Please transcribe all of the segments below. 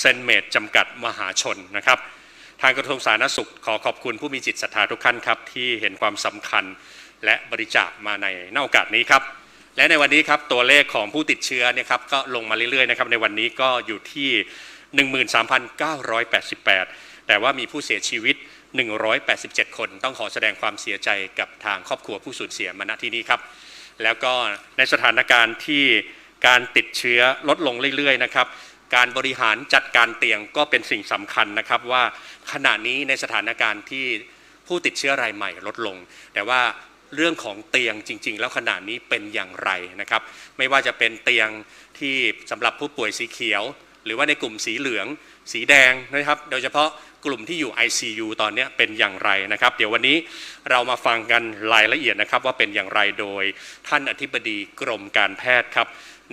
เซนเมดจำกัดมหาชนนะครับ ทางกระทรวงสาธารณสุขขอขอบคุณผู้มีจิตศรัทธาทุกท่านครับ ที่เห็นความสำคัญและบริจาคมาในหน้าโอกาสนี้ครับ และในวันนี้ครับตัวเลขของผู้ติดเชื้อเนี่ยครับก็ลงมาเรื่อยๆนะครับในวันนี้ก็อยู่ที่ 13,988 แต่ว่ามีผู้เสียชีวิต 187 คน ต้องขอแสดงความเสียใจกับทางครอบครัวผู้สูญเสียมาณที่นี้ครับ แล้วก็ในสถานการณ์ที่การติดเชื้อลดลงเรื่อยๆนะครับ การบริหารจัดการเตียงก็เป็นสิ่งสำคัญนะครับว่าขณะนี้ในสถานการณ์ที่ผู้ติดเชื้อรายใหม่ลดลง แต่ว่าเรื่องของเตียงจริง ๆ แล้วขณะนี้เป็นอย่างไรนะครับ ไม่ว่าจะเป็นเตียงที่สำหรับผู้ป่วยสีเขียว หรือว่าในกลุ่มสีเหลือง สีแดงนะครับ โดยเฉพาะกลุ่มที่อยู่ ICU ตอนนี้เป็นอย่างไรนะครับ เดี๋ยววันนี้เรามาฟังกันรายละเอียดนะครับว่าเป็นอย่างไรโดยท่านอธิบดีกรมการแพทย์ครับ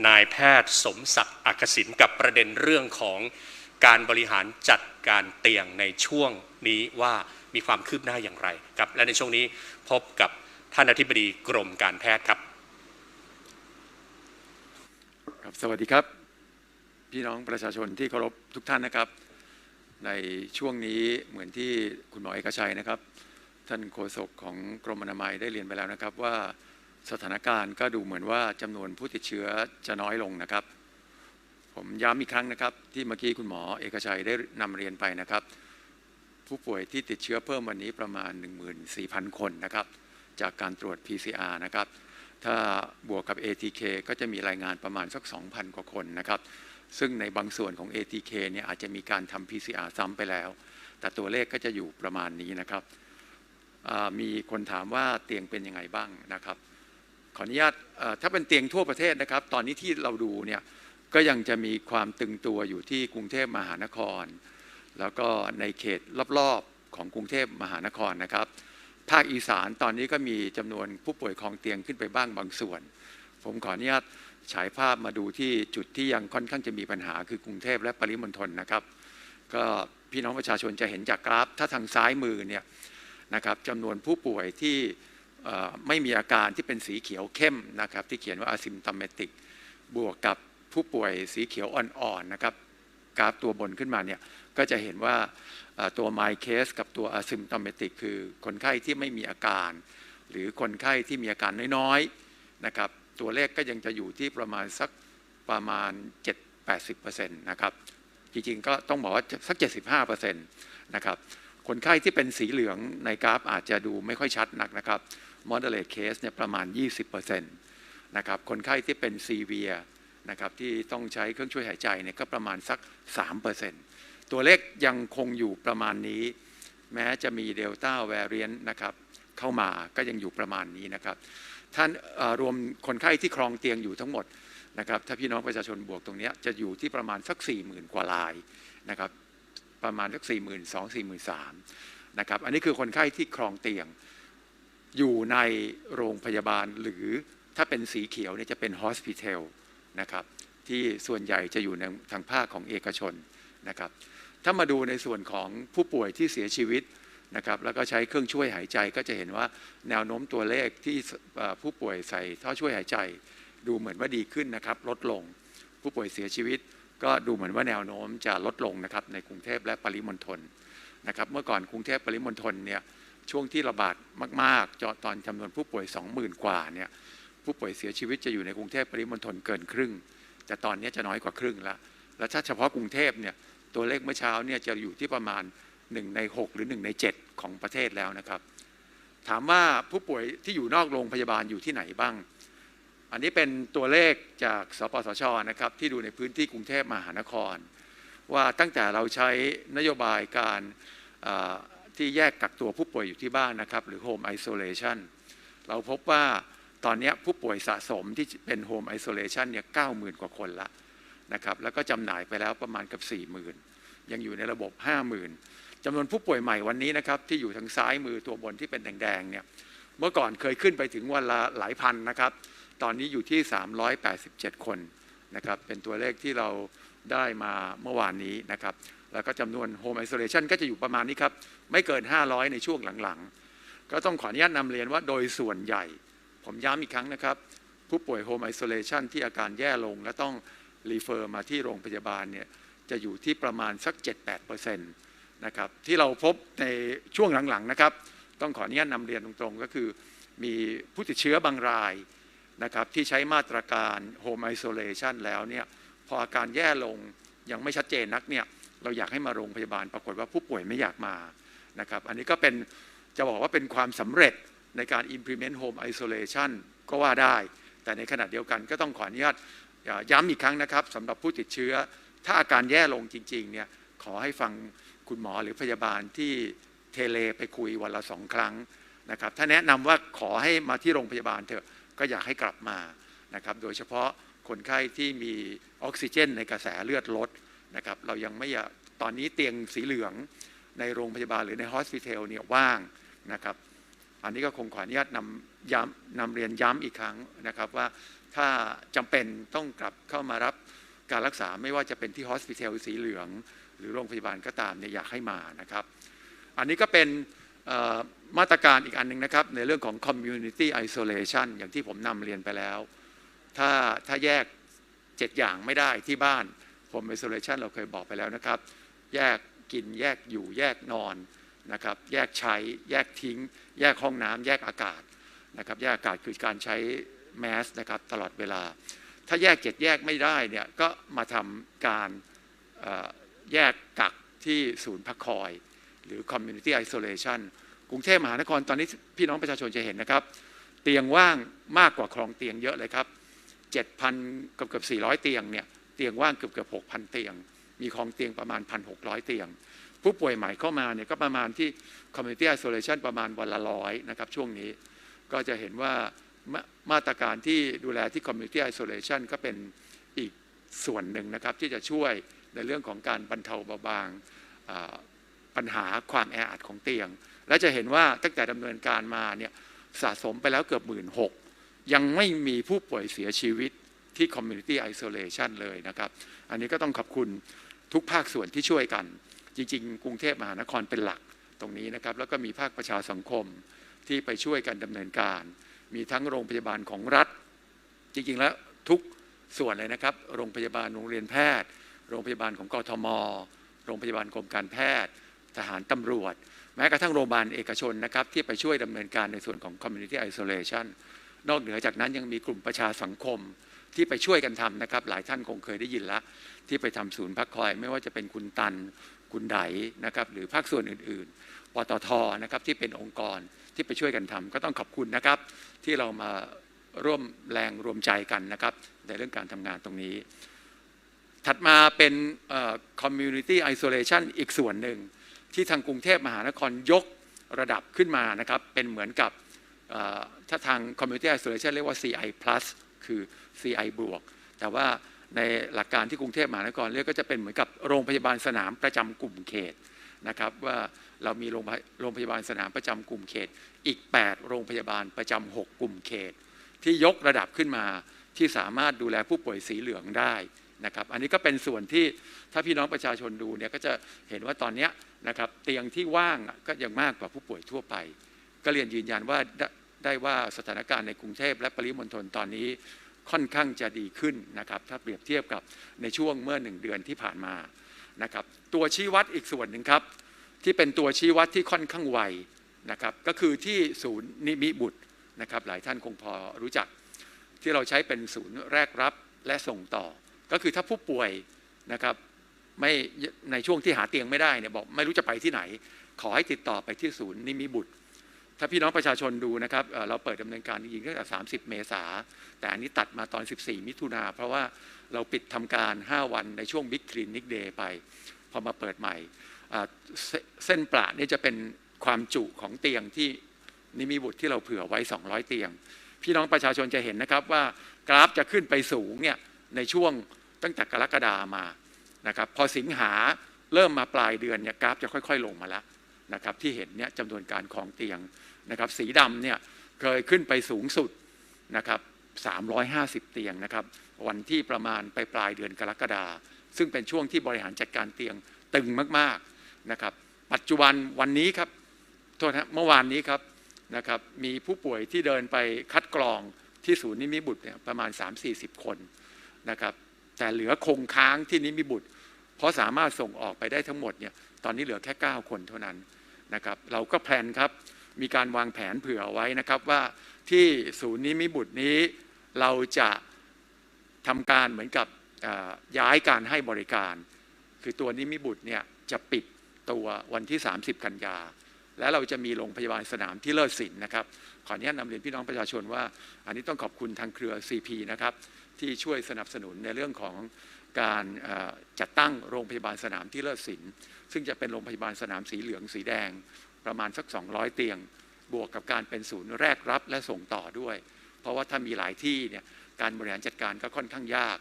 นายแพทย์สมศักดิ์อักษิณกับประเด็นเรื่องของการบริหารจัดการเตียงในช่วงนี้ว่ามีความคืบหน้าอย่างไรครับ และในช่วงนี้พบกับท่านอธิบดีกรมการแพทย์ครับครับ สวัสดีครับ พี่น้องประชาชนที่เคารพทุกท่านนะครับ ในช่วงนี้เหมือนที่คุณหมอเอกชัยนะครับ ท่านโฆษกของกรมอนามัยได้เรียนไปแล้วนะครับ ว่าสถานการณ์ก็ดูเหมือนว่าจำนวนผู้ติดเชื้อจะน้อยลงนะครับ ผมย้ำอีกครั้งนะครับ ที่เมื่อกี้คุณหมอเอกชัยได้นำเรียนไปนะครับ ผู้ป่วยที่ติดเชื้อเพิ่มวันนี้ประมาณ 14,000 คนนะครับ จากการตรวจ PCR นะครับถ้าบวกกับ ATK ก็จะมีรายงานประมาณสัก 2,000 กว่าคนนะครับ ซึ่งในบางส่วนของ ATK เนี่ยอาจจะมีการทำ PCR ซ้ำไปแล้ว แต่ตัวเลขก็จะอยู่ประมาณนี้นะครับ มีคนถามว่าเตียงเป็นยังไงบ้างนะครับ ขออนุญาตถ้าเป็นเตียงทั่วประเทศนะครับ ตอนนี้ที่เราดูเนี่ยก็ยังจะมีความตึงตัวอยู่ที่กรุงเทพมหานคร แล้วก็ในเขตรอบๆของกรุงเทพมหานครนะครับ ภาคอีสานตอนนี้ก็มีจำนวนผู้ป่วยคลองเตียงขึ้นไปบ้างบางส่วน ผมขออนุญาต ฉายภาพมาดูที่จุดที่ยังค่อนข้างจะมีปัญหาคือกรุงเทพและปริมณฑลนะครับ ก็พี่น้องประชาชนจะเห็นจากกราฟ ถ้าทางซ้ายมือเนี่ยนะครับจำนวนผู้ป่วยที่ไม่มีอาการที่เป็นสีเขียวเข้มนะครับ ที่เขียนว่า asymptomatic บวกกับผู้ป่วยสีเขียวอ่อนๆนะครับกราฟตัวบนขึ้นมาเนี่ยก็จะเห็นว่าตัว my case กับตัว asymptomatic คือคนไข้ที่ไม่มีอาการ หรือคนไข้ที่มีอาการน้อยๆนะครับ ตัวเลขก็ยังจะอยู่ที่ประมาณสักประมาณ 7-80%นะครับ จริงๆ ก็ต้องบอกว่าสัก 75%นะครับ คนไข้ที่เป็นสีเหลืองในกราฟอาจจะดูไม่ค่อยชัดนักนะครับ moderate case เนี่ยประมาณ 20%นะครับ คนไข้ที่เป็น severe นะครับที่ต้องใช้เครื่องช่วยหายใจเนี่ยก็ประมาณสัก 3%ตัวเลขยังคงอยู่ประมาณนี้ แม้จะมีเดลต้าแวร i ยนนะครับเข้ามาก็ยังอยู่ประมาณนี้นะครับ ท่านรวมคนไข้ที่ครองเตียงอยู่ทั้งหมดนะครับถ้าพี่น้องประชาชนบวกตรงนี้จะอยู่ที่ประมาณสัก 40,000 กว่ารายนะครับประมาณสัก 4 2 0 0 0 4 3 0 0 0นะครับอันนี้คือคนไข้ที่ครองเตียง อยู่ในโรงพยาบาลหรือถ้าเป็นสีเขียวเนี่ยจะเป็น hospital นะครับที่ส่วนใหญ่จะอยู่ในทางภาคของเอกชนนะครับถ้ามาดูในส่วนของผู้ป่วยที่เสียชีวิต นะครับแล้วก็ใช้เครื่องช่วยหายใจก็จะเห็นว่าแนวโน้มตัวเลขที่ผู้ป่วยใส่ท่อช่วยหายใจ ดูเหมือนว่าดีขึ้นนะครับลดลง ผู้ป่วยเสียชีวิต ก็ดูเหมือนว่าแนวโน้มจะลดลงนะครับในกรุงเทพและปริมณฑลนะครับเมื่อก่อนกรุงเทพปริมณฑลเนี่ยช่วงที่ระบาดมากๆจอตอนจำนวนผู้ป่วย 20,000 กว่าเนี่ยผู้ป่วยเสียชีวิตจะอยู่ในกรุงเทพปริมณฑลเกินครึ่ง แต่ตอนนี้จะน้อยกว่าครึ่งแล้วแล้วถ้าเฉพาะกรุงเทพเนี่ยตัวเลขเมื่อเช้าเนี่ยจะอยู่ที่ประมาณ 1 ใน 6 หรือ 1 ใน 7 ของประเทศแล้วนะครับ ถามว่าผู้ป่วยที่อยู่นอกโรงพยาบาลอยู่ที่ไหนบ้าง อันนี้เป็นตัวเลขจากสปสชนะครับที่ดูในพื้นที่กรุงเทพมหานคร ว่าตั้งแต่เราใช้นโยบายการที่แยกกักตัวผู้ป่วยอยู่ที่บ้านนะครับ หรือ Home Isolation เราพบว่าตอนนี้ผู้ป่วยสะสมที่เป็น Home Isolation เนี่ย90,000กว่าคนละนะครับแล้วก็จำหน่ายไปแล้วประมาณกับ 40,000 ยังอยู่ในระบบ 50,000 จำนวนผู้ป่วยใหม่วันนี้นะครับที่อยู่ทางซ้ายมือตัวบนที่เป็นแดงๆเนี่ยเมื่อก่อนเคยขึ้นไปถึงวันละหลายพันนะครับ ตอนนี้อยู่ที่ 387 คนนะครับเป็นตัวเลขที่เราได้มาเมื่อวานนี้นะครับ แล้วก็จำนวน Home Isolation ก็จะอยู่ประมาณนี้ครับ ไม่เกิน 500 ในช่วงหลังๆ ก็ต้องขออนุญาตนำเรียนว่าโดยส่วนใหญ่ ผมย้ำอีกครั้งนะครับ ผู้ป่วย Home Isolation ที่อาการแย่ลงและต้องรีเฟอร์มาที่โรงพยาบาลเนี่ยจะอยู่ที่ประมาณสัก 7-8%นต์ะครับที่เราพบในช่วงหลังๆนะครับ ต้องขออนุญาตนำเรียนตรงๆ ก็คือมีผู้ติดเชื้อบางรายนะครับที่ใช้มาตรการ Home Isolation แล้วเนี่ยพออาการแย่ลงยังไม่ชัดเจนนักเนี่ยเราอยากให้มาโรงพยาบาลปรากฏว่าผู้ป่วยไม่อยากมานะครับอันนี้ก็เป็นจะบอกว่าเป็นความสำเร็จในการ implement Home Isolation ก็ว่าได้ แต่ในขณะเดียวกันก็ต้องขออนุญาตย้ำอีกครั้งนะครับสำหรับผู้ติดเชื้อ ถ้าอาการแย่ลงจริงๆเนี่ยขอให้ฟัง คุณหมอหรือพยาบาลที่เทเลไปคุยวันละสองครั้งนะครับถ้าแนะนำว่าขอให้มาที่โรงพยาบาลเถอะก็อยากให้กลับมานะครับโดยเฉพาะคนไข้ที่มีออกซิเจนในกระแสเลือดลดนะครับเรายังไม่อยากตอนนี้เตียงสีเหลืองในโรงพยาบาลหรือในฮอสพิทอลเนี่ยว่างนะครับอันนี้ก็คงขออนุญาตนำย้ำนำเรียนย้ำอีกครั้งนะครับว่าถ้าจำเป็นต้องกลับเข้ามารับการรักษาไม่ว่าจะเป็นที่ฮอสพิทอลสีเหลือง หรือโรงพยาบาลก็ตามเนี่ยอยากให้มานะครับ อันนี้ก็เป็นมาตรการอีกอันหนึ่งนะครับ ในเรื่องของ community isolation อย่างที่ผมนำเรียนไปแล้ว ถ้าถ้าแยก 7 อย่างไม่ได้ที่บ้าน home isolation เราเคยบอกไปแล้วนะครับ แยกกินแยกอยู่แยกนอนนะครับ แยกใช้แยกทิ้ง แยกห้องน้ำแยกอากาศนะครับแยกอากาศคือการใช้แมสนะครับตลอดเวลา ถ้าแยกเจ็ดแยกไม่ได้เนี่ยก็มาทำการ แยกกักที่ศูนย์พักคอย หรือ community isolation กรุงเทพมหานครตอนนี้พี่น้องประชาชนจะเห็นนะครับ เตียงว่างมากกว่าคลองเตียงเยอะเลยครับ 7,000เกือบเกือบ400 เตียงเนี่ยเตียงว่างเกือบเกือบ6,000 เตียง มีคลองเตียงประมาณ 1,600 เตียง ผู้ป่วยใหม่เข้ามาเนี่ยก็ประมาณที่ community isolation ประมาณวันละร้อยนะครับช่วงนี้ก็จะเห็นว่ามามาตรการที่ดูแลที่ community isolation ก็เป็นอีกส่วนหนึ่งนะครับที่จะช่วย ในเรื่องของการบรรเทาเบาบางปัญหาความแออัดของเตียง และจะเห็นว่าตั้งแต่ดำเนินการมาเนี่ยสะสมไปแล้วเกือบหมื่นหกยังไม่มีผู้ป่วยเสียชีวิตที่ community isolation เลยนะครับ อันนี้ก็ต้องขอบคุณทุกภาคส่วนที่ช่วยกัน จริง ๆ กรุงเทพมหานครเป็นหลักตรงนี้นะครับ แล้วก็มีภาคประชาสังคมที่ไปช่วยกันดำเนินการ มีทั้งโรงพยาบาลของรัฐ จริง ๆ แล้วทุกส่วนเลยนะครับ โรงพยาบาลโรงเรียนแพทย์ โรงพยาบาลของกทม โรงพยาบาลกรมการแพทย์ ทหารตำรวจ แม้กระทั่งโรงพยาบาลเอกชนนะครับที่ไปช่วยดำเนินการในส่วนของ community isolation นอกเหนือจากนั้นยังมีกลุ่มประชาสังคมที่ไปช่วยกันทำนะครับ หลายท่านคงเคยได้ยินละ ที่ไปทำศูนย์พักคอย ไม่ว่าจะเป็นคุณตัน คุณไดนะครับหรือภาคส่วนอื่นๆปตทนะครับที่เป็นองค์กรที่ไปช่วยกันทำก็ต้องขอบคุณนะครับ ที่เรามาร่วมแรงรวมใจกันนะครับ ในเรื่องการทำงานตรงนี้ ถัดมาเป็น community isolation อีกส่วนหนึ่ง ที่ทางกรุงเทพมหานครยกระดับขึ้นมานะครับ เป็นเหมือนกับถ้าทาง community isolation เรียกว่า CI plus คือ CI บวก แต่ว่าในหลักการที่กรุงเทพมหานครเรียกก็จะเป็นเหมือนกับโรงพยาบาลสนามประจำกลุ่มเขตนะครับ ว่าเรามีโรงพยาบาลสนามประจำกลุ่มเขต อีก 8 โรงพยาบาลประจำ6กลุ่มเขต ที่ยกระดับขึ้นมาที่สามารถดูแลผู้ป่วยสีเหลืองได้ นะครับอันนี้ก็เป็นส่วนที่ถ้าพี่น้องประชาชนดูเนี่ยก็จะเห็นว่าตอนนี้นะครับเตียงที่ว่างก็ยังมากกว่าผู้ป่วยทั่วไป ก็เรียนยืนยันว่าได้ว่าสถานการณ์ในกรุงเทพและปริมณฑลตอนนี้ค่อนข้างจะดีขึ้นนะครับถ้าเปรียบเทียบกับในช่วงเมื่อหนึ่งเดือนที่ผ่านมานะครับตัวชี้วัดอีกส่วนหนึ่งครับ ที่เป็นตัวชี้วัดที่ค่อนข้างไวนะครับก็คือที่ศูนย์นิมิบุตรนะครับหลายท่านคงพอรู้จัก ที่เราใช้เป็นศูนย์แรกรับและส่งต่อ ก็คือถ้าผู้ป่วยนะครับไม่ในช่วงที่หาเตียงไม่ได้เนี่ยบอกไม่รู้จะไปที่ไหน ขอให้ติดต่อไปที่ศูนย์นิมิบุตร ถ้าพี่น้องประชาชนดูนะครับเราเปิดดำเนินการจริงๆตั้งแต่ 30 เมษาแต่อันนี้ตัดมาตอน 14 มิถุนาเพราะว่าเราปิดทำการ 5 วันในช่วงบิ๊กคลินิกเดย์ไป พอมาเปิดใหม่เส้นประนี่จะเป็นความจุของเตียงที่นิมิบุตรที่เราเผื่อไว้ 200 เตียง พี่น้องประชาชนจะเห็นนะครับว่ากราฟจะขึ้นไปสูงเนี่ย ในช่วงตั้งแต่กรกฎามานะครับพอสิงหาเริ่มมาปลายเดือนเนี่ยกราฟจะค่อย ๆ ลงมาแล้วนะครับที่เห็นเนี่ยจำนวนการของเตียงนะครับสีดำเนี่ยเคยขึ้นไปสูงสุดนะครับ350 เตียงนะครับวันที่ประมาณไปปลายเดือนกรกฎาซึ่งเป็นช่วงที่บริหารจัดการเตียงตึงมากๆนะครับปัจจุบันวันนี้ครับโทษนะเมื่อวานนี้ครับนะครับมีผู้ป่วยที่เดินไปคัดกรองที่ศูนย์นิมิบุตรเนี่ยประมาณ 3-40 คน นะครับแต่เหลือคงค้างที่นิมิบุตร เพราะสามารถส่งออกไปได้ทั้งหมดเนี่ยตอนนี้เหลือแค่ 9 คนเท่านั้นนะครับเราก็แพลนครับมีการวางแผนเผื่อไว้นะครับว่าที่ศูนย์นี้มิบุตรนี้เราจะทำการเหมือนกับย้ายการให้บริการ คือตัวนิมิบุตรเนี่ยจะปิดตัววันที่ 30 กันยา และเราจะมีโรงพยาบาลสนามที่เลิศสินนะครับ ขออนุญาตนำเรียนพี่น้องประชาชนว่า อันนี้ต้องขอบคุณทางเครือ CP นะครับ ที่ช่วยสนับสนุนในเรื่องของการจัดตั้งโรงพยาบาลสนามที่เลิศสินซึ่งจะเป็นโรงพยาบาลสนามสีเหลืองสีแดง ประมาณสัก 200 เตียง บวกกับการเป็นศูนย์แรกรับและส่งต่อด้วย เพราะว่าถ้ามีหลายที่เนี่ยการบริหารจัดการก็ค่อนข้างยาก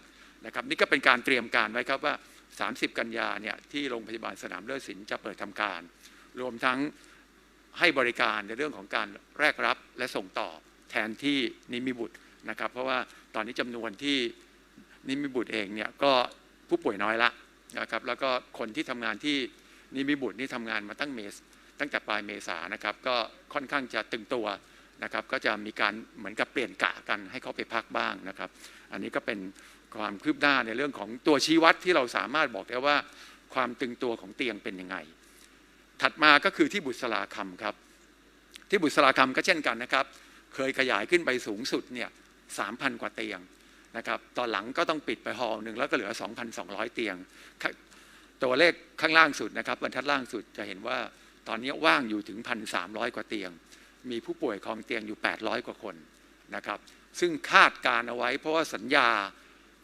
นะครับนี่ก็เป็นการเตรียมการไว้ครับว่า 30 กันยาเนี่ยที่โรงพยาบาลสนามเลิศสินจะเปิดทำการ รวมทั้งให้บริการในเรื่องของการแรกรับและส่งต่อ แทนที่นิมิบุตร นะครับ เพราะว่าตอนนี้จำนวนที่นิมิบุตรเองเนี่ยก็ผู้ป่วยน้อยละนะครับ แล้วก็คนที่ทำงานที่นิมิบุตรนี่ทำงานมาตั้งเมษตั้งแต่ปลายเมษานะครับ ก็ค่อนข้างจะตึงตัวนะครับ ก็จะมีการเหมือนกับเปลี่ยนกะกันให้เขาไปพักบ้างนะครับ อันนี้ก็เป็นความคืบหน้าในเรื่องของตัวชี้วัดที่เราสามารถบอกได้ว่าความตึงตัวของเตียงเป็นยังไง ถัดมาก็คือที่บุษราคำครับ ที่บุษราคำก็เช่นกันนะครับ เคยขยายขึ้นไปสูงสุดเนี่ย 3,000 กว่าเตียงนะครับตอนหลังก็ต้องปิดไปฮอลหนึ่งแล้วก็เหลือ 2,200 เตียง ตัวเลขข้างล่างสุดนะครับบรรทัดล่างสุดจะเห็นว่าตอนนี้ว่างอยู่ถึง 1,300 กว่าเตียง มีผู้ป่วยคลองเตียงอยู่ 800 กว่าคนนะครับซึ่งคาดการเอาไว้เพราะว่าสัญญา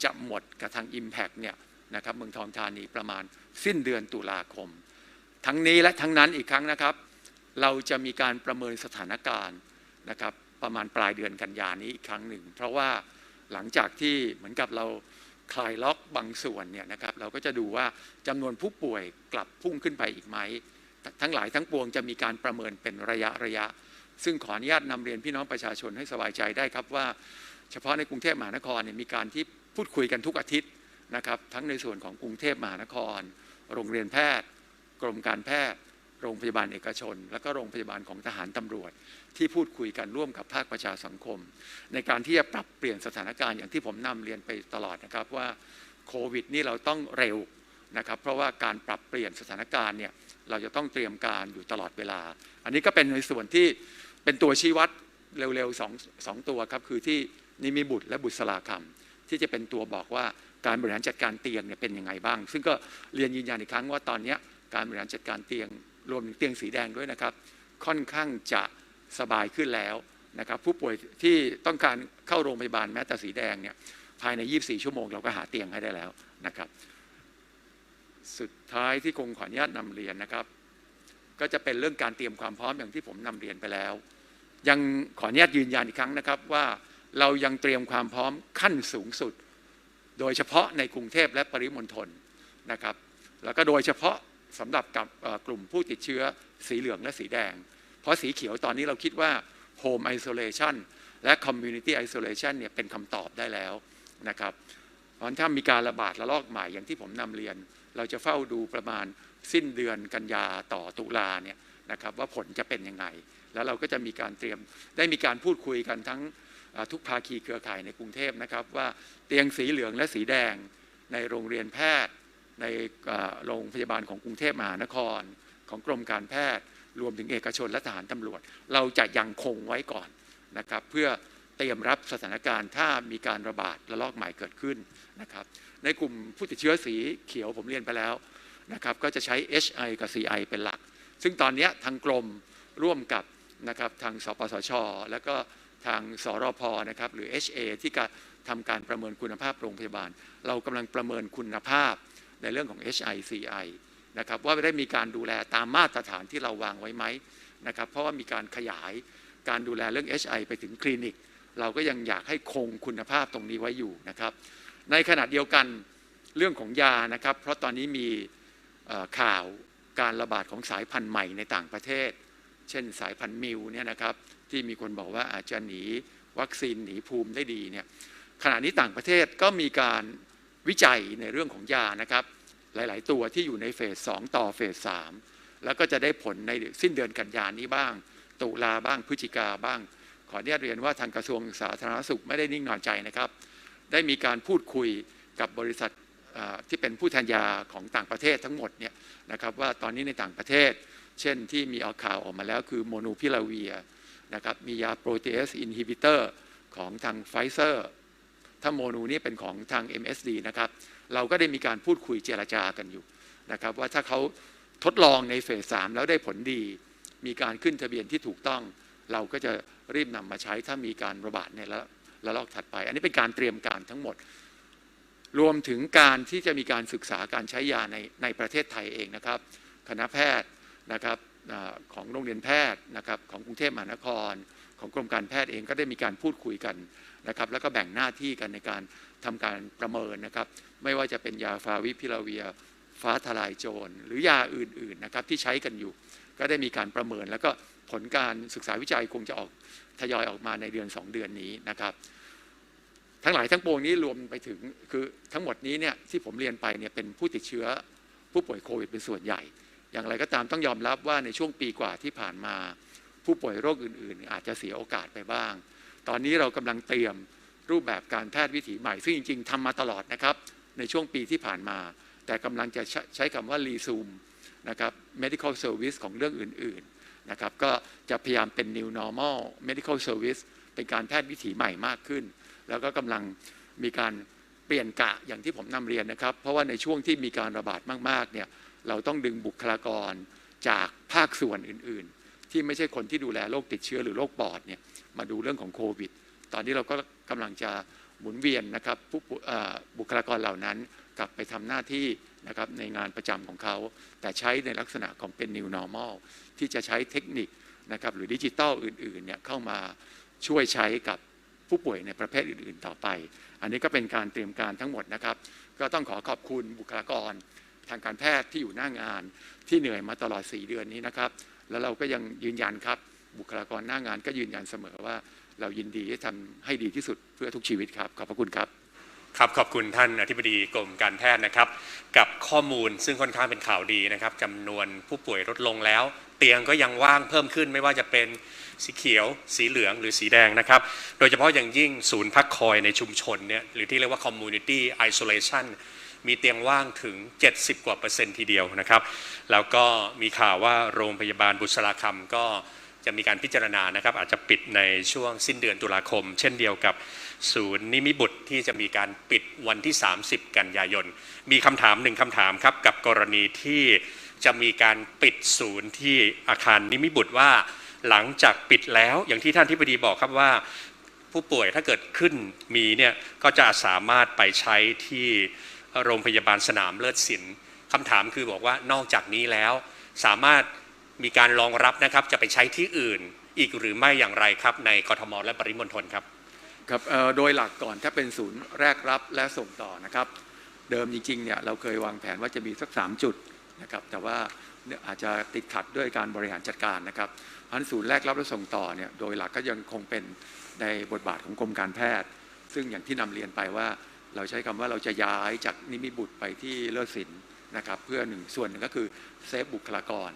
จะหมดกับทาง Impact เนี่ยนะครับเมืองทองธานีประมาณสิ้นเดือนตุลาคม ทั้งนี้และทั้งนั้นอีกครั้งนะครับ เราจะมีการประเมินสถานการณ์นะครับ ประมาณปลายเดือนกันยานี้อีกครั้งหนึ่ง เพราะว่าหลังจากที่เหมือนกับเราคลายล็อกบางส่วนเนี่ยนะครับเราก็จะดูว่าจำนวนผู้ป่วยกลับพุ่งขึ้นไปอีกไหมทั้งหลายทั้งปวงจะมีการประเมินเป็นระยะระยะ ซึ่งขออนุญาตนำเรียนพี่น้องประชาชนให้สบายใจได้ครับว่า เฉพาะในกรุงเทพมหานครเนี่ยมีการที่พูดคุยกันทุกอาทิตย์นะครับ ทั้งในส่วนของกรุงเทพมหานคร โรงเรียนแพทย์ กรมการแพทย์ โรงพยาบาลเอกชน และก็โรงพยาบาลของทหารตำรวจ ที่พูดคุยกันร่วมกับภาคประชาสังคม ในการที่จะปรับเปลี่ยนสถานการณ์อย่างที่ผมนำเรียนไปตลอดนะครับว่าโควิดนี่เราต้องเร็วนะครับเพราะว่าการปรับเปลี่ยนสถานการณ์เนี่ยเราจะต้องเตรียมการอยู่ตลอดเวลา อันนี้ก็เป็นในส่วนที่เป็นตัวชี้วัดเร็วๆสองสองตัวครับคือที่นิมิบุตรและบุษราคำที่จะเป็นตัวบอกว่าการบริหารจัดการเตียงเนี่ยเป็นยังไงบ้าง ซึ่งก็เรียนยืนยันอีกครั้งว่าตอนนี้การบริหารจัดการเตียง รวมถึงเตียงสีแดงด้วยนะครับ ค่อนข้างจะสบายขึ้นแล้วนะครับ ผู้ป่วยที่ต้องการเข้าโรงพยาบาลแม้แต่สีแดงเนี่ยภายใน 24 ชั่วโมงเราก็หาเตียงให้ได้แล้วนะครับ สุดท้ายที่คงขออนุญาตนำเรียนนะครับ ก็จะเป็นเรื่องการเตรียมความพร้อมอย่างที่ผมนำเรียนไปแล้ว ยังขออนุญาตยืนยันอีกครั้งนะครับว่าเรายังเตรียมความพร้อมขั้นสูงสุด โดยเฉพาะในกรุงเทพและปริมณฑลนะครับ แล้วก็โดยเฉพาะ สำหรับกับกลุ่มผู้ติดเชื้อสีเหลืองและสีแดง เพราะสีเขียวตอนนี้เราคิดว่า Home Isolation และ Community Isolation เนี่ยเป็นคำตอบได้แล้วนะครับเพราะฉะนั้นถ้ามีการระบาดระลอกใหม่อย่างที่ผมนำเรียน เราจะเฝ้าดูประมาณสิ้นเดือนกันยาต่อตุลาเนี่ยนะครับว่าผลจะเป็นยังไง แล้วเราก็จะมีการเตรียมได้มีการพูดคุยกันทั้งทุกภาคีเครือข่ายในกรุงเทพนะครับว่าเตียงสีเหลืองและสีแดงในโรงเรียนแพทย์ ในโรงพยาบาลของกรุงเทพมหานคร ของกรมการแพทย์ รวมถึงเอกชนและทหารตำรวจ เราจะยังคงไว้ก่อนนะครับเพื่อเตรียมรับสถานการณ์ถ้ามีการระบาดระลอกใหม่เกิดขึ้นนะครับในกลุ่มผู้ติดเชื้อสีเขียวผมเรียนไปแล้วนะครับก็จะใช้ HI กับ CI เป็นหลัก ซึ่งตอนนี้ทางกรมร่วมกับนะครับทางสปสช แล้วก็ทางสรพนะครับหรือ HA ที่การทำการประเมินคุณภาพโรงพยาบาล เรากำลังประเมินคุณภาพ ในเรื่องของ HI CI นะครับว่าได้มีการดูแลตามมาตรฐานที่เราวางไว้ไหมนะครับเพราะว่ามีการขยายการดูแลเรื่อง HI ไปถึงคลินิก เราก็ยังอยากให้คงคุณภาพตรงนี้ไว้อยู่นะครับในขณะเดียวกันเรื่องของยานะครับ เพราะตอนนี้มีข่าวการระบาดของสายพันธุ์ใหม่ในต่างประเทศ เช่นสายพันธุ์มิวเนี่ยนะครับที่มีคนบอกว่าอาจจะหนีวัคซีนหนีภูมิได้ดีเนี่ยขณะนี้ต่างประเทศก็มีการ วิจัยในเรื่องของยานะครับ หลาย ๆ ตัวที่อยู่ในเฟส2ต่อเฟส3แล้วก็จะได้ผลในสิ้นเดือนกันยานี้บ้าง ตุลาบ้างพฤศจิกาบ้าง ขออนุญาตเรียนว่าทางกระทรวงสาธารณสุขไม่ได้นิ่งนอนใจนะครับ ได้มีการพูดคุยกับบริษัทที่เป็นผู้แทนยาของต่างประเทศทั้งหมดเนี่ยนะครับว่าตอนนี้ในต่างประเทศ เช่นที่มีเอาข่าวออกมาแล้วคือโมนูพิลาเวียนะครับมียาโปรตีเอสอินฮิบิเตอร์ของทางไฟเซอร์ ถ้าโมนูนี่เป็นของทาง MSD นะครับ เราก็ได้มีการพูดคุยเจรจากันอยู่นะครับ ว่าถ้าเขาทดลองในเฟสสามแล้วได้ผลดี มีการขึ้นทะเบียนที่ถูกต้อง เราก็จะรีบนำมาใช้ถ้ามีการระบาดในระระลอกถัดไป อันนี้เป็นการเตรียมการทั้งหมด รวมถึงการที่จะมีการศึกษาการใช้ยาในในประเทศไทยเองนะครับ คณะแพทย์นะครับของโรงเรียนแพทย์นะครับของกรุงเทพมหานคร ของกรมการแพทย์เองก็ได้มีการพูดคุยกัน นะครับแล้วก็แบ่งหน้าที่กันในการทำการประเมินนะครับ ไม่ว่าจะเป็นยาฟาวิพิลาเวีย ฟ้าทลายโจร หรือยาอื่นๆนะครับที่ใช้กันอยู่ ก็ได้มีการประเมิน แล้วก็ผลการศึกษาวิจัยคงจะออกทยอยออกมาในเดือน 2 เดือนนี้นะครับ ทั้งหลายทั้งปวงนี้รวมไปถึงคือทั้งหมดนี้เนี่ยที่ผมเรียนไปเนี่ยเป็นผู้ติดเชื้อผู้ป่วยโควิดเป็นส่วนใหญ่ อย่างไรก็ตามต้องยอมรับว่าในช่วงปีกว่าที่ผ่านมา ผู้ป่วยโรคอื่น ๆ อาจจะเสียโอกาสไปบ้าง ตอนนี้เรากำลังเตรียมรูปแบบการแพทย์วิถีใหม่ ซึ่งจริง ๆทำมาตลอดนะครับ ในช่วงปีที่ผ่านมา แต่กำลังจะใช้ใช้คำว่ารีซูมนะครับ medical service ของเรื่องอื่นๆนะครับก็จะพยายามเป็น new normal medical service เป็นการแพทย์วิถีใหม่มากขึ้น แล้วก็กำลังมีการเปลี่ยนกะอย่างที่ผมนำเรียนนะครับ เพราะว่าในช่วงที่มีการระบาดมากๆเนี่ยเราต้องดึงบุคลากรจากภาคส่วนอื่น ๆ ที่ไม่ใช่คนที่ดูแลโรคติดเชื้อหรือโรคปอดเนี่ย มาดูเรื่องของโควิด ตอนนี้เราก็กำลังจะหมุนเวียนนะครับผู้ป่วยบุคลากรเหล่านั้นกลับไปทำหน้าที่นะครับในงานประจำของเขา แต่ใช้ในลักษณะของเป็น new normal ที่จะใช้เทคนิคนะครับหรือดิจิตอลอื่นๆเนี่ยเข้ามาช่วยใช้กับผู้ป่วยในประเภทอื่นๆต่อไป อันนี้ก็เป็นการเตรียมการทั้งหมดนะครับ ก็ต้องขอขอบคุณบุคลากรทางการแพทย์ที่อยู่หน้างานที่เหนื่อยมาตลอด 4 เดือนนี้นะครับ แล้วเราก็ยังยืนยันครับ บุคลากรหน้างานก็ยืนยันเสมอว่า เรายินดีที่ทำให้ดีที่สุดเพื่อทุกชีวิตครับ ขอบพระคุณครับครับขอบคุณท่านอธิบดีกรมการแพทย์นะครับ กับข้อมูลซึ่งค่อนข้างเป็นข่าวดีนะครับจำนวนผู้ป่วยลดลงแล้ว เตียงก็ยังว่างเพิ่มขึ้นไม่ว่าจะเป็นสีเขียว สีเหลืองหรือสีแดงนะครับ โดยเฉพาะอย่างยิ่งศูนย์พักคอยในชุมชนเนี่ยหรือที่เรียกว่า community isolation มีเตียงว่างถึง 70 กว่าเปอร์เซ็นต์ทีเดียวนะครับ แล้วก็มีข่าวว่าโรงพยาบาลบุษราคำก็ จะมีการพิจารณานะครับอาจจะปิดในช่วงสิ้นเดือนตุลาคม เช่นเดียวกับศูนย์นิมิบุตรที่จะมีการปิดวันที่ 30 กันยายน มีคำถามหนึ่งคำถามครับกับกรณีที่จะมีการปิดศูนย์ที่อาคารนิมิบุตรว่า หลังจากปิดแล้วอย่างที่ท่านที่ปดีบอกครับว่า ผู้ป่วยถ้าเกิดขึ้นมีเนี่ยก็จะสามารถไปใช้ที่โรงพยาบาลสนามเลิศศิลป์คำถามคือบอกว่านอกจากนี้แล้วสามารถ มีการรองรับนะครับจะไปใช้ที่อื่น อีกหรือไม่อย่างไรครับ ในกทมและปริมณฑลครับครับโดยหลักก่อนถ้าเป็นศูนย์แรกรับและส่งต่อนะครับ เดิมจริงๆเนี่ยเราเคยวางแผนว่าจะมีสัก 3 จุดนะครับแต่ว่าอาจจะติดขัดด้วยการบริหารจัดการนะครับพันศูนย์แรกรับและส่งต่อเนี่ยโดยหลักก็ยังคงเป็นในบทบาทของกรมการแพทย์ ซึ่งอย่างที่นำเรียนไปว่า เราใช้คำว่าเราจะย้ายจากนิมิบุตรไปที่เลิศศิลป์นะครับเพื่อหนึ่งส่วนหนึ่งก็คือเซฟบุคลากร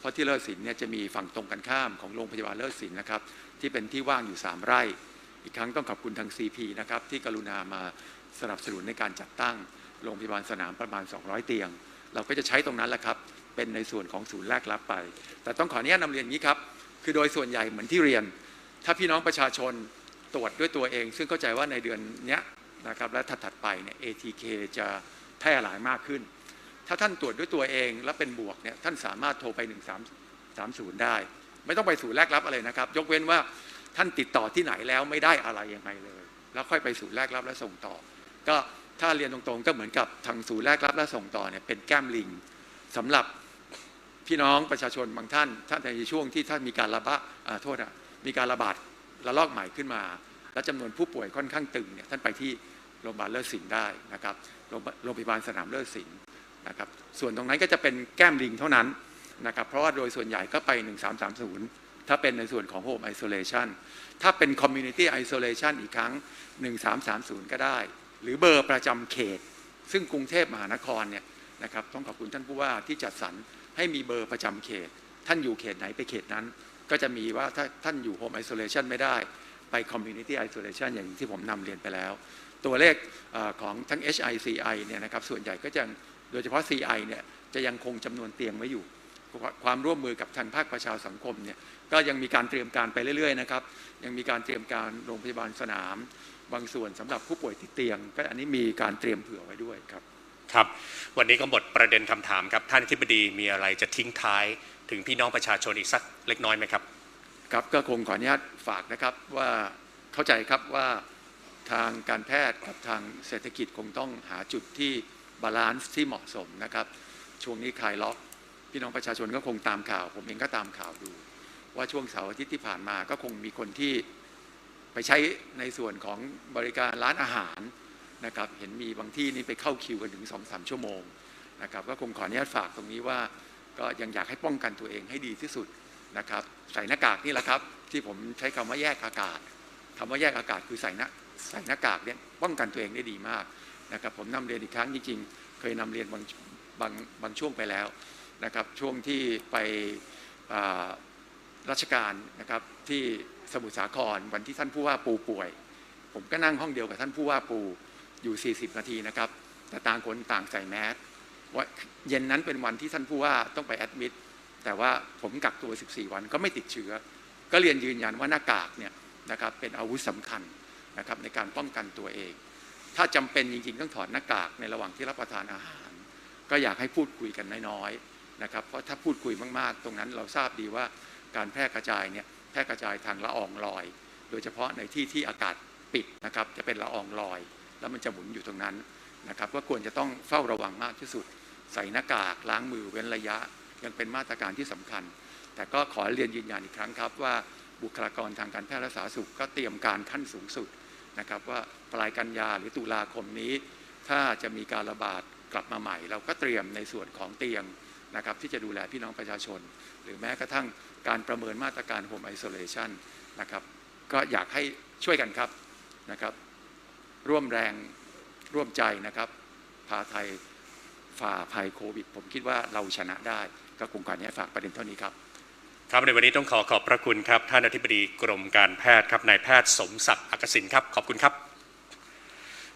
เพราะที่เลิศศิลป์เนี่ยจะมีฝั่งตรงกันข้ามของโรงพยาบาลเลิศศิลป์นะครับที่เป็นที่ว่างอยู่ 3 ไร่ อีกครั้งต้องขอบคุณทาง CP นะครับที่กรุณามาสนับสนุนในการจัดตั้งโรงพยาบาลสนามประมาณ 200 เตียง เราก็จะใช้ตรงนั้นแหละครับเป็นในส่วนของศูนย์แรกรับไป แต่ต้องขออนุญาตนำเรียนงนี้ครับคือโดยส่วนใหญ่เหมือนที่เรียน ถ้าพี่น้องประชาชนตรวจด้วยตัวเอง ซึ่งเข้าใจว่าในเดือนเนี้ยนะครับและถัดๆไปเนี่ย ATK จะแพร่หลายมากขึ้น ถ้าท่านตรวจด้วยตัวเองแล้วเป็นบวกเนี่ยท่านสามารถโทรไป 1330 ได้ ไม่ต้องไปศูนย์แรกรับอะไรนะครับ ยกเว้นว่าท่านติดต่อที่ไหนแล้วไม่ได้อะไรยังไงเลย แล้วค่อยไปศูนย์แรกรับและส่งต่อ ก็ถ้าเรียนตรงๆ ก็เหมือนกับทางศูนย์แรกรับและส่งต่อเนี่ยเป็นแก้มลิงสำหรับพี่น้องประชาชนบางท่านท่านในช่วงที่ท่านมีการระบาดโทษนะมีการระบาดระลอกใหม่ขึ้นมา และจำนวนผู้ป่วยค่อนข้างตึงเนี่ยท่านไปที่โรงพยาบาลเลิศศิลป์ได้นะครับโรงพยาบาลสนามเลิศศิลป์ นะครับส่วนตรงนั้นก็จะเป็นแก้มลิงเท่านั้นนะครับเพราะว่าโดยส่วนใหญ่ก็ไป 1330 ถ้าเป็นในส่วนของ Home Isolation ถ้าเป็น Community Isolation อีกครั้ง 1330 ก็ได้ หรือเบอร์ประจำเขต ซึ่งกรุงเทพมหานครเนี่ยนะครับต้องขอบคุณท่านผู้ว่าที่จัดสรรให้มีเบอร์ประจำเขต ท่านอยู่เขตไหนไปเขตนั้น ก็จะมีว่าถ้าท่านอยู่ Home Isolation ไม่ได้ไป Community Isolation อย่างที่ผมนำเรียนไปแล้ว ตัวเลขของทั้ง HI CI เนี่ยนะครับส่วนใหญ่ก็จะ โดยเฉพาะ CI เนี่ยจะยังคงจำนวนเตียงไว้อยู่ ความร่วมมือกับทางภาคประชาสังคมเนี่ยก็ยังมีการเตรียมการไปเรื่อยๆนะครับ ยังมีการเตรียมการโรงพยาบาลสนาม บางส่วนสำหรับผู้ป่วยติดเตียง ก็อันนี้มีการเตรียมเผื่อไว้ด้วยครับครับ วันนี้ก็หมดประเด็นคำถามครับ ท่านอธิบดีมีอะไรจะทิ้งท้ายถึงพี่น้องประชาชนอีกสักเล็กน้อยไหมครับ ครับก็คงขออนุญาตฝากนะครับว่าเข้าใจครับว่าทางการแพทย์กับทางเศรษฐกิจคงต้องหาจุดที่ บาลานซ์ที่เหมาะสมนะครับ ช่วงนี้คลายล็อก พี่น้องประชาชนก็คงตามข่าว ผมเองก็ตามข่าวดู ว่าช่วงเสาร์อาทิตย์ที่ผ่านมาก็คงมีคนที่ไปใช้ในส่วนของบริการร้านอาหารนะครับ เห็นมีบางที่นี่ไปเข้าคิวกันถึง2อสชั่วโมงนะครับ ก็คงขออนุญาตฝากตรงนี้ว่าก็ยังอยากให้ป้องกันตัวเองให้ดีที่สุดนะครับ ใส่หน้ากากนี่แหละครับ ที่ผมใช้คำว่าแยกอากาศคำว่าแยกอากาศคือใส่หน้าใส่หน้ากากเนี่ยป้องกันตัวเองได้ดีมาก นะครับผมนำเรียนอีกครั้งจริงๆเคยนำเรียนบางบางบางช่วงไปแล้วนะครับช่วงที่ไปราชการนะครับที่สมุทรสาครวันที่ท่านผู้ว่าปูป่วย ผมก็นั่งห้องเดียวกับท่านผู้ว่าปูอยู่ 40 นาทีนะครับแต่ต่างคนต่างใส่แมสว่าเย็นนั้นเป็นวันที่ท่านผู้ว่าต้องไปแอดมิดแต่ว่าผมกักตัว 14 วันก็ไม่ติดเชื้อ ก็เรียนยืนยันว่าหน้ากากเนี่ยนะครับเป็นอาวุธสำคัญนะครับในการป้องกันตัวเอง ถ้าจำเป็นจริง ๆ ต้องถอดหน้ากากในระหว่างที่รับประทานอาหาร ก็อยากให้พูดคุยกันน้อยๆนะครับเพราะถ้าพูดคุยมากๆ ตรงนั้นเราทราบดีว่าการแพร่กระจายเนี่ยแพร่กระจายทางละอองลอย โดยเฉพาะในที่ที่อากาศปิดนะครับจะเป็นละอองลอย แล้วมันจะหมุนอยู่ตรงนั้นนะครับก็ควรจะต้องเฝ้าระวังมากที่สุด ใส่หน้ากากล้างมือเว้นระยะ ยังเป็นมาตรการที่สำคัญ แต่ก็ขอเรียนยืนยันอีกครั้งครับว่าบุคลากรทางการแพทย์และสาธารณสุขก็เตรียมการขั้นสูงสุด นะครับว่าปลายกันยาหรือตุลาคมนี้ ถ้าจะมีการระบาดกลับมาใหม่ เราก็เตรียมในส่วนของเตียงนะครับที่จะดูแลพี่น้องประชาชน หรือแม้กระทั่งการประเมินมาตรการ Home Isolation นะครับก็อยากให้ช่วยกันครับนะครับ ร่วมแรงร่วมใจนะครับพาไทยฝ่าภัยโควิด ผมคิดว่าเราชนะได้ก็คงก่อนนี้ฝากประเด็นเท่านี้ครับ ครับในวันนี้ต้องขอขอบพระคุณครับ ท่านอธิบดีกรมการแพทย์ครับนายแพทย์สมศักดิ์อักษิณครับ ขอบคุณครับ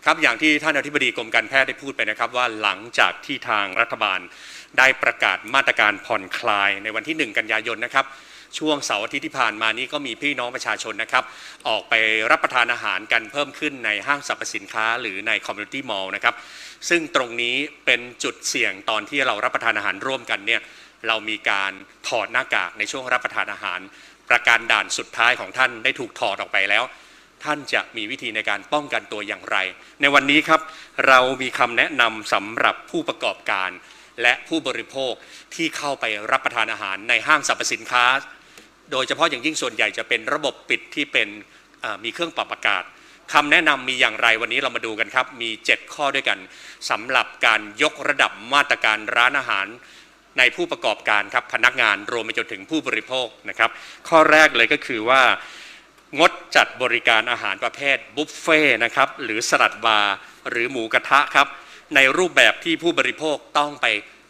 ครับอย่างที่ท่านอธิบดีกรมการแพทย์ได้พูดไปนะครับ ว่าหลังจากที่ทางรัฐบาลได้ประกาศมาตรการผ่อนคลายในวันที่ 1 กันยายนนะครับช่วงเสาร์อาทิตย์ที่ผ่านมานี้ก็มีพี่น้องประชาชนนะครับ ออกไปรับประทานอาหารกันเพิ่มขึ้นในห้างสรรพสินค้า หรือในคอมมูนิตี้มอลล์นะครับ ซึ่งตรงนี้เป็นจุดเสี่ยงตอนที่เรารับประทานอาหารร่วมกันเนี่ย เรามีการถอดหน้ากากในช่วงรับประทานอาหาร ประการด่านสุดท้ายของท่านได้ถูกถอดออกไปแล้ว ท่านจะมีวิธีในการป้องกันตัวอย่างไร ในวันนี้ครับเรามีคำแนะนำสำหรับผู้ประกอบการ และผู้บริโภคที่เข้าไปรับประทานอาหารในห้างสรรพสินค้า โดยเฉพาะอย่างยิ่งส่วนใหญ่จะเป็นระบบปิดที่เป็นมีเครื่องปรับอากาศคำแนะนำมีอย่างไรวันนี้เรามาดูกันครับ มี 7 ข้อด้วยกันสำหรับการยกระดับมาตรการร้านอาหาร ในผู้ประกอบการครับพนักงานรวมไปจนถึงผู้บริโภคนะครับ ข้อแรกเลยก็คือว่างดจัดบริการอาหารประเภทบุฟเฟ่ต์นะครับหรือสลัดบาร์หรือหมูกระทะครับ ในรูปแบบที่ผู้บริโภคต้องไป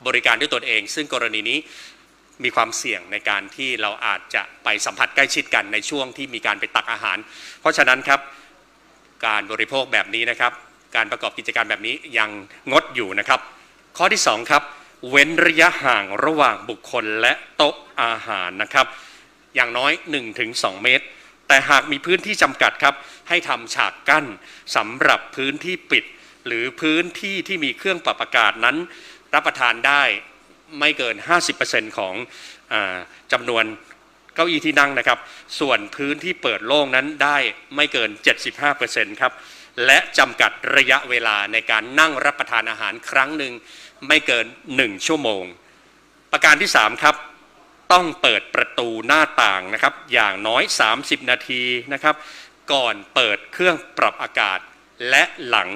บริการด้วยตนเอง ซึ่งกรณีนี้มีความเสี่ยงในการที่เราอาจจะไปสัมผัสใกล้ชิดกันในช่วงที่มีการไปตักอาหาร เพราะฉะนั้นครับการบริโภคแบบนี้นะครับ การประกอบกิจการแบบนี้ยังงดอยู่นะครับ ข้อที่2ครับ เว้นระยะห่างระหว่างบุคคลและโต๊ะอาหารนะครับ อย่างน้อย 1-2 เมตร แต่หากมีพื้นที่จำกัดครับ ให้ทำฉากกั้นสำหรับพื้นที่ปิด หรือพื้นที่ที่มีเครื่องปรับอากาศนั้น รับประทานได้ไม่เกิน 50%ของอจำนวนเก้าอี้ที่นั่งนะครับ ส่วนพื้นที่เปิดโล่งนั้นได้ไม่เกิน 75%ครับ และจำกัดระยะเวลาในการนั่งรับประทานอาหารครั้งหนึ่งไม่เกิน 1 ชั่วโมง ประการที่ 3 ครับ ต้องเปิดประตูหน้าต่างนะครับ อย่างน้อย 30 นาทีนะครับ ก่อนเปิดเครื่องปรับอากาศ และหลัง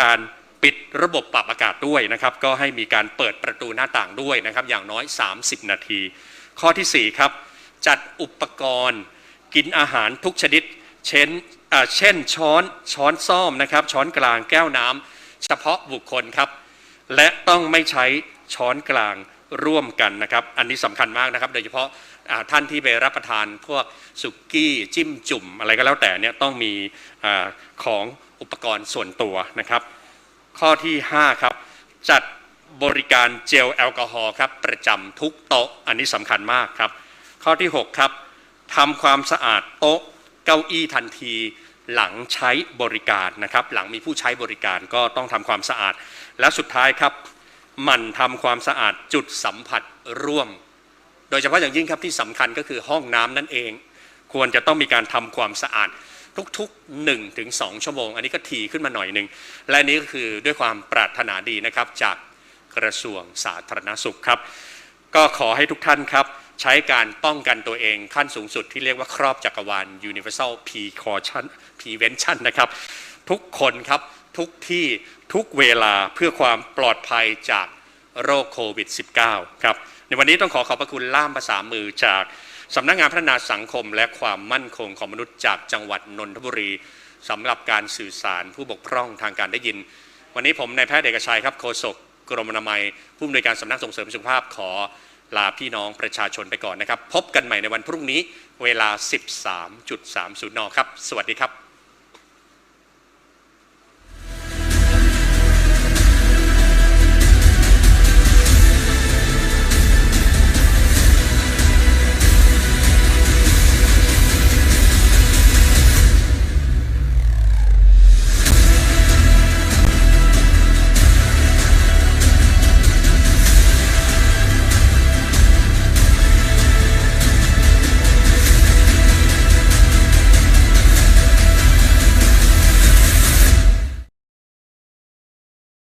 การปิดระบบปรับอากาศด้วยนะครับ ก็ให้มีการเปิดประตูหน้าต่างด้วยนะครับ อย่างน้อย 30 นาที ข้อทีสี่4 ครับ จัดอุปกรณ์ กินอาหารทุกชนิด เช่นเช่นช้อนช้อนซ่อมนะครับ ช้อนกลางแก้วน้ำเฉพาะบุคคลครับ และต้องไม่ใช้ช้อนกลางร่วมกันนะครับ อันนี้สำคัญมากนะครับ โดยเฉพาะท่านที่ไปรับประทานพวกสุกี้จิ้มจุ่มอะไรก็แล้วแต่เนี่ยต้องมีอของอุปกรณ์ส่วนตัวนะครับ ข้อที่ 5 ครับ จัดบริการเจลแอลกอฮอล์ครับประจำทุกโต๊ะอันนี้สำคัญมากครับ ข้อที่ 6 ครับทำความสะอาดโต๊ะ เก้าอี้ทันทีหลังใช้บริการนะครับ หลังมีผู้ใช้บริการก็ต้องทำความสะอาด และสุดท้ายครับมันทำความสะอาดจุดสัมผัสร่วม โดยเฉพาะอย่างยิ่งครับที่สำคัญก็คือห้องน้ำนั่นเอง ควรจะต้องมีการทำความสะอาดทุกๆ1ถึง2ชั่วโมง อันนี้ก็ถี่ขึ้นมาหน่อยหนึ่ง และนนี้ก็คือด้วยความปรารถนาดีนะครับจากกระทรวงสาธารณสุขครับ ก็ขอให้ทุกท่านครับ ใช้การป้องกันตัวเองขั้นสูงสุดที่เรียกว่าครอบจักรวาล universal precaution prevention นะครับ ทุกคนครับทุกที่ทุกเวลาเพื่อความปลอดภัยจากโรคโควิด -19 ครับ ในวันนี้ต้องขอขอบพระคุณล่ามภาษามือจากสำนักงานพัฒนาสังคม และความมั่นคงของมนุษย์จากจังหวัดนนทบุรีสำหรับการสื่อสารผู้บกพร่องทางการได้ยิน วันนี้ผมนายแพทย์เอกชัยครับโฆษกกรมอนามัยผู้อำนวยการสำนักส่งเสริมสุขภาพขอ ลาพี่น้องประชาชนไปก่อนนะครับ พบกันใหม่ในวันพรุ่งนี้เวลา 13.30 น ครับ สวัสดีครับ